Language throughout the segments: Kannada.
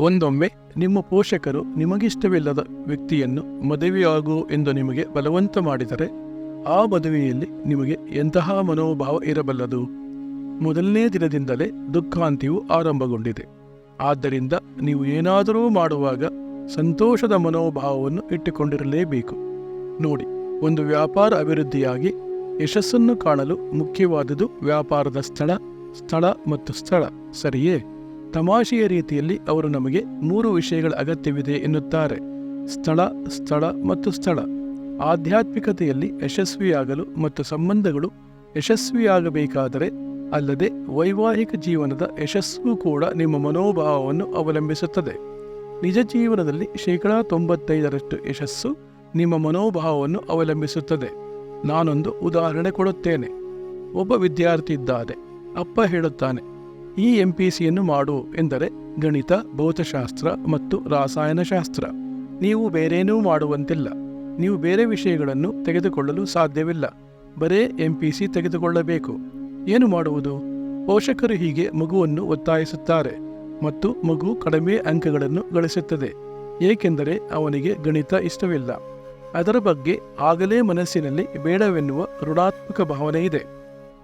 ಒಂದೊಮ್ಮೆ ನಿಮ್ಮ ಪೋಷಕರು ನಿಮಗಿಷ್ಟವಿಲ್ಲದ ವ್ಯಕ್ತಿಯನ್ನು ಮದುವೆಯಾಗು ಎಂದು ನಿಮಗೆ ಬಲವಂತ ಮಾಡಿದರೆ, ಆ ಮದುವೆಯಲ್ಲಿ ನಿಮಗೆ ಎಂತಹ ಮನೋಭಾವ ಇರಬಲ್ಲದು? ಮೊದಲನೇ ದಿನದಿಂದಲೇ ದುಃಖಾಂತಿಯು ಆರಂಭಗೊಂಡಿದೆ. ಆದ್ದರಿಂದ ನೀವು ಏನಾದರೂ ಮಾಡುವಾಗ ಸಂತೋಷದ ಮನೋಭಾವವನ್ನು ಇಟ್ಟುಕೊಂಡಿರಲೇಬೇಕು. ನೋಡಿ, ಒಂದು ವ್ಯಾಪಾರ ಅಭಿವೃದ್ಧಿಯಾಗಿ ಯಶಸ್ಸನ್ನು ಕಾಣಲು ಮುಖ್ಯವಾದುದು ವ್ಯಾಪಾರದ ಸ್ಥಳ ಸ್ಥಳ ಮತ್ತು ಸ್ಥಳ, ಸರಿಯೇ? ತಮಾಷೆಯ ರೀತಿಯಲ್ಲಿ ಅವರು ನಮಗೆ ಮೂರು ವಿಷಯಗಳ ಅಗತ್ಯವಿದೆ ಎನ್ನುತ್ತಾರೆ. ಸ್ಥಳ ಸ್ಥಳ ಮತ್ತು ಸ್ಥಳ. ಆಧ್ಯಾತ್ಮಿಕತೆಯಲ್ಲಿ ಯಶಸ್ವಿಯಾಗಲು ಮತ್ತು ಸಂಬಂಧಗಳು ಯಶಸ್ವಿಯಾಗಬೇಕಾದರೆ ಅಲ್ಲದೆ ವೈವಾಹಿಕ ಜೀವನದ ಯಶಸ್ಸು ಕೂಡ ನಿಮ್ಮ ಮನೋಭಾವವನ್ನು ಅವಲಂಬಿಸುತ್ತದೆ. ನಿಜ ಜೀವನದಲ್ಲಿ ಶೇಕಡಾ ತೊಂಬತ್ತೈದರಷ್ಟು ಯಶಸ್ಸು ನಿಮ್ಮ ಮನೋಭಾವವನ್ನು ಅವಲಂಬಿಸುತ್ತದೆ. ನಾನೊಂದು ಉದಾಹರಣೆ ಕೊಡುತ್ತೇನೆ. ಒಬ್ಬ ವಿದ್ಯಾರ್ಥಿ ಇದ್ದಾನೆ ಅಪ್ಪ ಹೇಳುತ್ತಾನೆ ಈ ಎಂ ಪಿ ಸಿಯನ್ನು ಮಾಡು ಎಂದರೆ ಗಣಿತ, ಭೌತಶಾಸ್ತ್ರ ಮತ್ತು ರಾಸಾಯನಶಾಸ್ತ್ರ. ನೀವು ಬೇರೇನೂ ಮಾಡುವಂತಿಲ್ಲ. ನೀವು ಬೇರೆ ವಿಷಯಗಳನ್ನು ತೆಗೆದುಕೊಳ್ಳಲು ಸಾಧ್ಯವಿಲ್ಲ. ಬರೇ ಎಂ ಪಿ ಸಿ ತೆಗೆದುಕೊಳ್ಳಬೇಕು. ಏನು ಮಾಡುವುದು? ಪೋಷಕರು ಹೀಗೆ ಮಗುವನ್ನು ಒತ್ತಾಯಿಸುತ್ತಾರೆ ಮತ್ತು ಮಗು ಕಡಿಮೆ ಅಂಕಗಳನ್ನು ಗಳಿಸುತ್ತದೆ, ಏಕೆಂದರೆ ಅವನಿಗೆ ಗಣಿತ ಇಷ್ಟವಿಲ್ಲ. ಅದರ ಬಗ್ಗೆ ಆಗಲೇ ಮನಸ್ಸಿನಲ್ಲಿ ಬೇಡವೆನ್ನುವ ಋಣಾತ್ಮಕ ಭಾವನೆ ಇದೆ.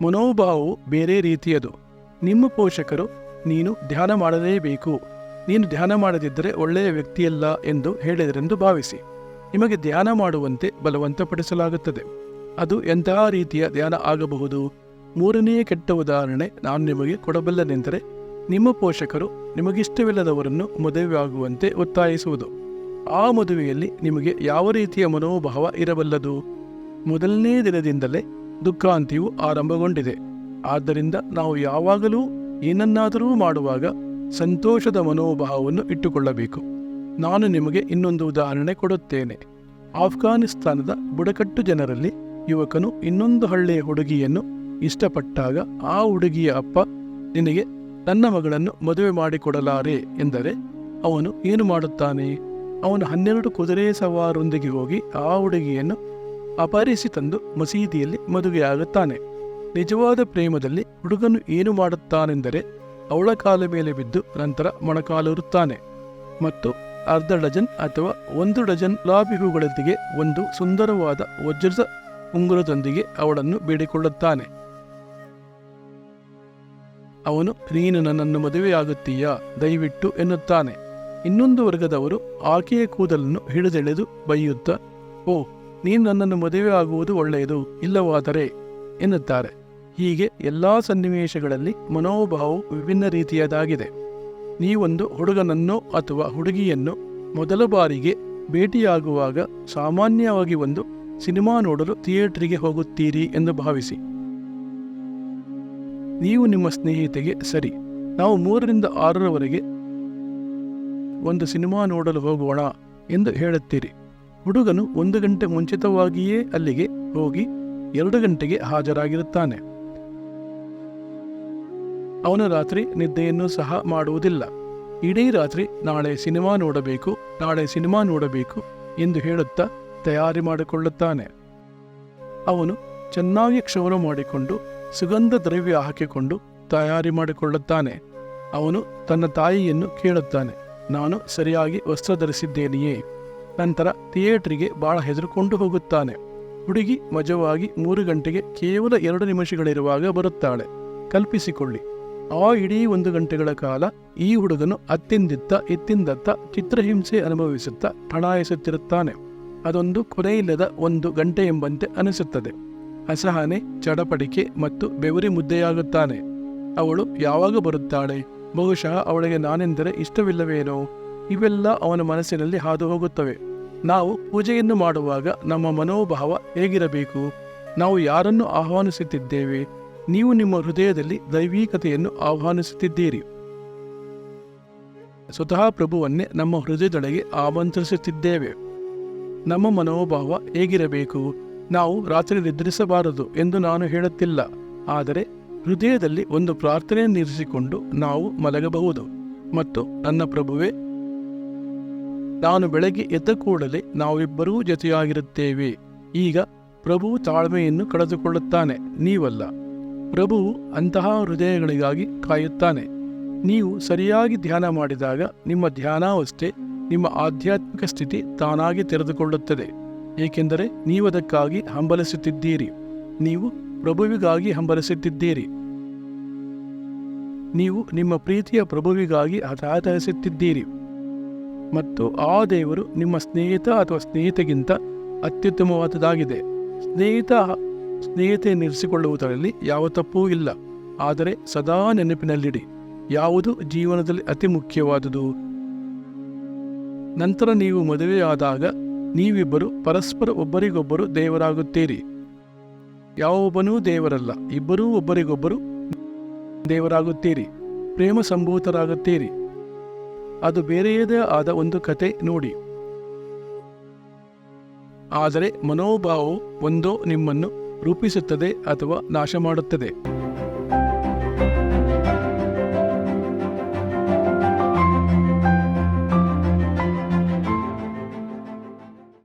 ಮನೋಭಾವವು ಬೇರೆ ರೀತಿಯದು. ನಿಮ್ಮ ಪೋಷಕರು ನೀನು ಧ್ಯಾನ ಮಾಡಲೇಬೇಕು. ನೀನು ಧ್ಯಾನ ಮಾಡದಿದ್ದರೆ ಒಳ್ಳೆಯ ವ್ಯಕ್ತಿಯಲ್ಲ ಎಂದು ಹೇಳಿದರೆಂದು ಭಾವಿಸಿ. ನಿಮಗೆ ಧ್ಯಾನ ಮಾಡುವಂತೆ ಬಲವಂತಪಡಿಸಲಾಗುತ್ತದೆ. ಅದು ಎಂತಹ ರೀತಿಯ ಧ್ಯಾನ ಆಗಬಹುದು? ಮೂರನೇ ಕೆಟ್ಟ ಉದಾಹರಣೆ ನಾನು ನಿಮಗೆ ಕೊಡಬಲ್ಲನೆಂದರೆ, ನಿಮ್ಮ ಪೋಷಕರು ನಿಮಗಿಷ್ಟವಿಲ್ಲದವರನ್ನು ಮದುವೆಯಾಗುವಂತೆ ಒತ್ತಾಯಿಸುವುದು. ಆ ಮದುವೆಯಲ್ಲಿ ನಿಮಗೆ ಯಾವ ರೀತಿಯ ಮನೋಭಾವ ಇರಬಲ್ಲದು? ಮೊದಲನೇ ದಿನದಿಂದಲೇ ದುಃಖಾಂತಿಯು ಆರಂಭಗೊಂಡಿದೆ. ಆದ್ದರಿಂದ ನಾವು ಯಾವಾಗಲೂ ಏನನ್ನಾದರೂ ಮಾಡುವಾಗ ಸಂತೋಷದ ಮನೋಭಾವವನ್ನು ಇಟ್ಟುಕೊಳ್ಳಬೇಕು. ನಾನು ನಿಮಗೆ ಇನ್ನೊಂದು ಉದಾಹರಣೆ ಕೊಡುತ್ತೇನೆ. ಆಫ್ಘಾನಿಸ್ತಾನದ ಬುಡಕಟ್ಟು ಜನರಲ್ಲಿ ಯುವಕನು ಇನ್ನೊಂದು ಹಳ್ಳಿಯ ಹುಡುಗಿಯನ್ನು ಇಷ್ಟಪಟ್ಟಾಗ ಆ ಹುಡುಗಿಯ ಅಪ್ಪ, ನಿನಗೆ ನನ್ನ ಮಗಳನ್ನು ಮದುವೆ ಮಾಡಿಕೊಡಲಾರೆ ಎಂದರೆ ಅವನು ಏನು ಮಾಡುತ್ತಾನೆ? ಅವನು ಹನ್ನೆರಡು ಕುದುರೆ ಸವಾರೊಂದಿಗೆ ಹೋಗಿ ಆ ಹುಡುಗಿಯನ್ನು ಅಪಹರಿಸಿ ತಂದು ಮಸೀದಿಯಲ್ಲಿ ಮದುವೆಯಾಗುತ್ತಾನೆ. ನಿಜವಾದ ಪ್ರೇಮದಲ್ಲಿ ಹುಡುಗನು ಏನು ಮಾಡುತ್ತಾನೆಂದರೆ ಅವಳ ಕಾಲ ಮೇಲೆ ಬಿದ್ದು ನಂತರ ಮೊಣಕಾಲೂರುತ್ತಾನೆ. ಮತ್ತು ಅರ್ಧ ಡಜನ್ ಅಥವಾ ಒಂದು ಡಜನ್ ಲಾಬಿ ಹೂಗಳೊಂದಿಗೆ ಒಂದು ಸುಂದರವಾದ ವಜ್ರದ ಉಂಗುರದೊಂದಿಗೆ ಅವಳನ್ನು ಬೇಡಿಕೊಳ್ಳುತ್ತಾನೆ. ಅವನು, ನೀನು ನನ್ನನ್ನು ಮದುವೆಯಾಗುತ್ತೀಯಾ? ದಯವಿಟ್ಟು, ಎನ್ನುತ್ತಾನೆ. ಇನ್ನೊಂದು ವರ್ಗದವರು ಆಕೆಯ ಕೂದಲನ್ನು ಹಿಡಿದೆಳೆದು ಬೈಯುತ್ತ ಓ ನೀನು ನನ್ನನ್ನು ಮದುವೆ ಆಗುವುದು ಒಳ್ಳೆಯದು, ಇಲ್ಲವಾದರೆ, ಎನ್ನುತ್ತಾರೆ. ಹೀಗೆ ಎಲ್ಲ ಸನ್ನಿವೇಶಗಳಲ್ಲಿ ಮನೋಭಾವವು ವಿಭಿನ್ನ ರೀತಿಯದಾಗಿದೆ. ನೀವೊಂದು ಹುಡುಗನನ್ನು ಅಥವಾ ಹುಡುಗಿಯನ್ನು ಮೊದಲ ಬಾರಿಗೆ ಭೇಟಿಯಾಗುವಾಗ ಸಾಮಾನ್ಯವಾಗಿ ಒಂದು ಸಿನಿಮಾ ನೋಡಲು ಥಿಯೇಟ್ರಿಗೆ ಹೋಗುತ್ತೀರಿ ಎಂದು ಭಾವಿಸಿ. ನೀವು ನಿಮ್ಮ ಸ್ನೇಹಿತೆಗೆ, ಸರಿ, ನಾವು ಮೂರರಿಂದ ಆರರವರೆಗೆ ಒಂದು ಸಿನಿಮಾ ನೋಡಲು ಹೋಗೋಣ ಎಂದು ಹೇಳುತ್ತೀರಿ. ಹುಡುಗನು ಒಂದು ಗಂಟೆ ಮುಂಚಿತವಾಗಿಯೇ ಅಲ್ಲಿಗೆ ಹೋಗಿ ಎರಡು ಗಂಟೆಗೆ ಹಾಜರಾಗಿರುತ್ತಾನೆ. ಅವನು ರಾತ್ರಿ ನಿದ್ದೆಯನ್ನು ಸಹ ಮಾಡುವುದಿಲ್ಲ. ಇಡೀ ರಾತ್ರಿ ನಾಳೆ ಸಿನಿಮಾ ನೋಡಬೇಕು, ನಾಳೆ ಸಿನಿಮಾ ನೋಡಬೇಕು ಎಂದು ಹೇಳುತ್ತಾ ತಯಾರಿ ಮಾಡಿಕೊಳ್ಳುತ್ತಾನೆ. ಅವನು ಚೆನ್ನಾಗಿ ಕ್ಷೌರ ಮಾಡಿಕೊಂಡು, ಸುಗಂಧ ದ್ರವ್ಯ ಹಾಕಿಕೊಂಡು ತಯಾರಿ ಮಾಡಿಕೊಳ್ಳುತ್ತಾನೆ. ಅವನು ತನ್ನ ತಾಯಿಯನ್ನು ಕೇಳುತ್ತಾನೆ, ನಾನು ಸರಿಯಾಗಿ ವಸ್ತ್ರ ಧರಿಸಿದ್ದೇನೆಯೇ? ನಂತರ ಥಿಯೇಟ್ರಿಗೆ ಬಹಳ ಹೆದರುಕೊಂಡು ಹೋಗುತ್ತಾನೆ. ಹುಡುಗಿ ಮಜವಾಗಿ ಮೂರು ಗಂಟೆಗೆ ಕೇವಲ ಎರಡು ನಿಮಿಷಗಳಿರುವಾಗ ಬರುತ್ತಾಳೆ. ಕಲ್ಪಿಸಿಕೊಳ್ಳಿ. ಆ ಇಡೀ ಒಂದು ಗಂಟೆಗಳ ಕಾಲ ಈ ಹುಡುಗನು ಅತ್ತಿಂದಿತ್ತ ಎತ್ತಿಂದತ್ತ ಚಿತ್ರಹಿಂಸೆ ಅನುಭವಿಸುತ್ತಾ ಠಣಾಯಿಸುತ್ತಿರುತ್ತಾನೆ ಅದೊಂದು ಕೊನೆಯಿಲ್ಲದ ಒಂದು ಗಂಟೆ ಎಂಬಂತೆ ಅನಿಸುತ್ತದೆ. ಅಸಹನೆ, ಚಡಪಡಿಕೆ ಮತ್ತು ಬೆವರಿ ಮುದ್ದೆಯಾಗುತ್ತಾನೆ. ಅವಳು ಯಾವಾಗ ಬರುತ್ತಾಳೆ? ಬಹುಶಃ ಅವಳಿಗೆ ನಾನೆಂದರೆ ಇಷ್ಟವಿಲ್ಲವೇನೋ? ಇವೆಲ್ಲ ಅವನ ಮನಸ್ಸಿನಲ್ಲಿ ಹಾದು ಹೋಗುತ್ತವೆ ನಾವು ಪೂಜೆಯನ್ನು ಮಾಡುವಾಗ ನಮ್ಮ ಮನೋಭಾವ ಹೇಗಿರಬೇಕು? ನಾವು ಯಾರನ್ನು ಆಹ್ವಾನಿಸುತ್ತಿದ್ದೇವೆ? ನೀವು ನಿಮ್ಮ ಹೃದಯದಲ್ಲಿ ದೈವೀಕತೆಯನ್ನು ಆಹ್ವಾನಿಸುತ್ತಿದ್ದೀರಿ. ಸ್ವತಃ ಪ್ರಭುವನ್ನೇ ನಮ್ಮ ಹೃದಯದೊಳಗೆ ಆಮಂತ್ರಿಸುತ್ತಿದ್ದೇವೆ. ನಮ್ಮ ಮನೋಭಾವ ಹೇಗಿರಬೇಕು? ನಾವು ರಾತ್ರಿ ನಿದ್ರಿಸಬಾರದು ಎಂದು ನಾನು ಹೇಳುತ್ತಿಲ್ಲ. ಆದರೆ ಹೃದಯದಲ್ಲಿ ಒಂದು ಪ್ರಾರ್ಥನೆ ಇರಿಸಿಕೊಂಡು ನಾವು ಮಲಗಬಹುದು. ಮತ್ತು ನನ್ನ ಪ್ರಭುವೇ, ನಾನು ಬೆಳಗ್ಗೆ ಎದ್ದ ಕೂಡಲೇ ನಾವಿಬ್ಬರೂ ಜೊತೆಯಾಗಿರುತ್ತೇವೆ. ಈಗ ಪ್ರಭು ತಾಳ್ಮೆಯನ್ನು ಕಳೆದುಕೊಳ್ಳುತ್ತಾನೆ, ನೀವಲ್ಲ. ಪ್ರಭುವು ಅಂತಹ ಹೃದಯಗಳಿಗಾಗಿ ಕಾಯುತ್ತಾನೆ. ನೀವು ಸರಿಯಾಗಿ ಧ್ಯಾನ ಮಾಡಿದಾಗ ನಿಮ್ಮ ಧ್ಯಾನಾವಸ್ಥೆ, ನಿಮ್ಮ ಆಧ್ಯಾತ್ಮಿಕ ಸ್ಥಿತಿ ತಾನಾಗಿ ತೆರೆದುಕೊಳ್ಳುತ್ತದೆ. ಏಕೆಂದರೆ ನೀವದಕ್ಕಾಗಿ ಹಂಬಲಿಸುತ್ತಿದ್ದೀರಿ. ನೀವು ಪ್ರಭುವಿಗಾಗಿ ಹಂಬಲಿಸುತ್ತಿದ್ದೀರಿ. ನೀವು ನಿಮ್ಮ ಪ್ರೀತಿಯ ಪ್ರಭುವಿಗಾಗಿ ಹತಾತರಿಸುತ್ತಿದ್ದೀರಿ ಮತ್ತು ಆ ದೇವರು ನಿಮ್ಮ ಸ್ನೇಹಿತ ಅಥವಾ ಸ್ನೇಹಿತೆಗಿಂತ ಅತ್ಯುತ್ತಮವಾದದಾಗಿದೆ ಸ್ನೇಹಿತ ಸ್ನೇಹಿತೆ ನಿರ್ಸಿಕೊಳ್ಳುವುದರಲ್ಲಿ ಯಾವ ತಪ್ಪೂ ಇಲ್ಲ. ಆದರೆ ಸದಾ ನೆನಪಿನಲ್ಲಿಡಿ, ಯಾವುದು ಜೀವನದಲ್ಲಿ ಅತಿ ಮುಖ್ಯವಾದುದು? ನಂತರ ನೀವು ಮದುವೆಯಾದಾಗ ನೀವಿಬ್ಬರು ಪರಸ್ಪರ ಒಬ್ಬರಿಗೊಬ್ಬರು ದೇವರಾಗುತ್ತೀರಿ. ಯಾವೊಬ್ಬನೂ ದೇವರಲ್ಲ, ಇಬ್ಬರೂ ಒಬ್ಬರಿಗೊಬ್ಬರು ದೇವರಾಗುತ್ತೀರಿ. ಪ್ರೇಮ ಸಂಭೂತರಾಗುತ್ತೀರಿ. ಅದು ಬೇರೆಯದೇ ಆದ ಒಂದು ಕತೆ ನೋಡಿ. ಆದರೆ ಮನೋಭಾವವು ಒಂದೋ ನಿಮ್ಮನ್ನು ರೂಪಿಸುತ್ತದೆ ಅಥವಾ ನಾಶ ಮಾಡುತ್ತದೆ